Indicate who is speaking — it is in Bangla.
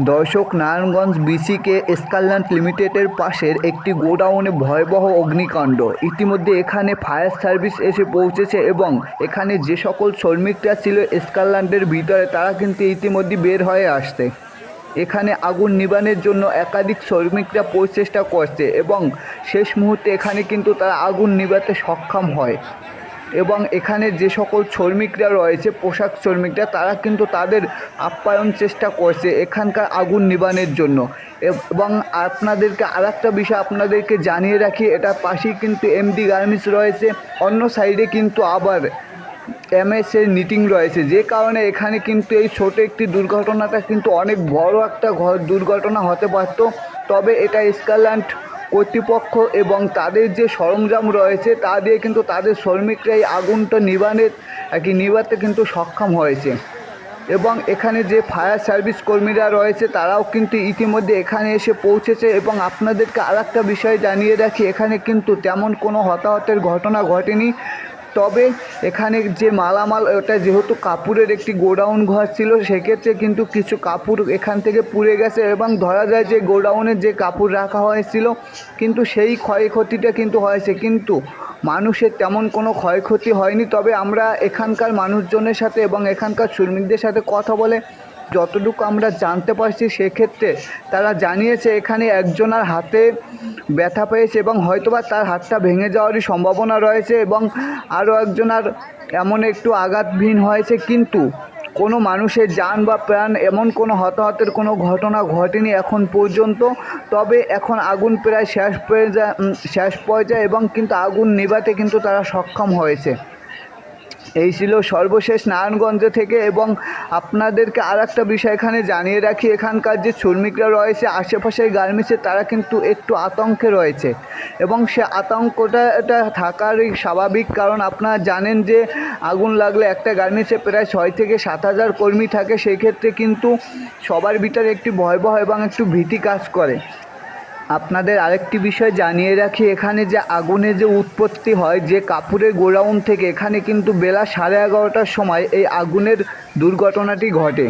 Speaker 1: দর্শক নারায়ণগঞ্জ বিসিকে এসকারল্যান্ড লিমিটেডের পাশের একটি গোডাউনে ভয়াবহ অগ্নিকাণ্ড। ইতিমধ্যে এখানে ফায়ার সার্ভিস এসে পৌঁছেছে এবং এখানে যে সকল শ্রমিকরা ছিল এসকারল্যান্ডের ভিতরে, তারা কিন্তু ইতিমধ্যে বের হয়ে আসছে। এখানে আগুন নিবানের জন্য একাধিক শ্রমিকরা প্রচেষ্টা করছে এবং শেষ মুহূর্তে এখানে কিন্তু তারা আগুন নিভাতে সক্ষম হয়। এবং এখানে যে সকল শ্রমিকরা রয়েছে, পোশাক শ্রমিকরা, তারা কিন্তু তাদের আপ্যায়ন চেষ্টা করছে এখানকার আগুন নিবানের জন্য। এবং আপনাদেরকে আর একটা বিষয় আপনাদেরকে জানিয়ে রাখি, এটার পাশেই কিন্তু এমডি গার্মেন্টস রয়েছে, অন্য সাইডে কিন্তু আবার এমএসের নিটিং রয়েছে। যে কারণে এখানে কিন্তু এই ছোট একটি দুর্ঘটনাটা কিন্তু অনেক বড় একটা দুর্ঘটনা হতে পারত। তবে এটা স্কারল্যান্ড কর্তৃপক্ষ এবং তাদের যে সরঞ্জাম রয়েছে, তা দিয়ে কিন্তু তাদের শ্রমিকরা এই আগুনটা নিবানের কি নিবাতে কিন্তু সক্ষম হয়েছে। এবং এখানে যে ফায়ার সার্ভিস কর্মীরা রয়েছে, তারাও কিন্তু ইতিমধ্যে এখানে এসে পৌঁছেছে এবং আপনাদেরকে আর একটা বিষয় জানিয়ে রাখি, এখানে কিন্তু তেমন কোনো হতাহতের ঘটনা ঘটেনি। তবে এখানে যে মালামাল, ওটা যেহেতু কাপড়ের একটি গোডাউন ঘর ছিল, সেক্ষেত্রে কিন্তু কিছু কাপড় এখান থেকে পুড়ে গেছে এবং ধরা যায় যে গোডাউনে যে কাপড় রাখা হয়েছিল, কিন্তু সেই ক্ষয়ক্ষতিটা কিন্তু হয়েছে। কিন্তু মানুষের তেমন কোনো ক্ষয়ক্ষতি হয়নি। তবে আমরা এখানকার মানুষজনের সাথে এবং এখানকার শ্রমিকদের সাথে কথা বলে যতটুকু আমরা জানতে পারছি, সেক্ষেত্রে তারা জানিয়েছে, এখানে একজনের হাতে ব্যথা পেয়েছে এবং হয়তোবা তার হাতটা ভেঙে যাওয়ারই সম্ভাবনা রয়েছে এবং আরও একজন আর এমন একটু আঘাতহীন হয়েছে। কিন্তু কোনো মানুষের যান বা প্রাণ এমন কোনো হতাহতের কোনো ঘটনা ঘটেনি এখন পর্যন্ত। তবে এখন আগুন প্রায় শেষ পর্যায়ে শেষ পর্যায়ে এবং কিন্তু আগুন নেভাতে কিন্তু তারা সক্ষম হয়েছে। এই ছিল সর্বশেষ নারায়ণগঞ্জ থেকে এবং আপনাদেরকে আর একটা বিষয় এখানে জানিয়ে রাখি, এখানকার যে শ্রমিকরা রয়েছে, আশেপাশের গার্মেন্টসে তারা কিন্তু একটু আতঙ্কে রয়েছে এবং সে আতঙ্কটা এটা থাকারই স্বাভাবিক কারণ আপনারা জানেন যে আগুন লাগলে একটা গার্মেন্টসে প্রায় ছয় থেকে সাত হাজার কর্মী থাকে, সেই ক্ষেত্রে কিন্তু সবার ভিতরে একটি ভয়াবহ এবং একটু ভীতি কাজ করে। আপনাদের আরেকটি বিষয় জানিয়ে রাখি, এখানে যে আগুনে যে উৎপত্তি হয়, যে কাপুরের গোডাউন থেকে, এখানে কিন্তু বেলা সাড়ে এগারোটার সময় এই আগুনের দুর্ঘটনাটি ঘটে।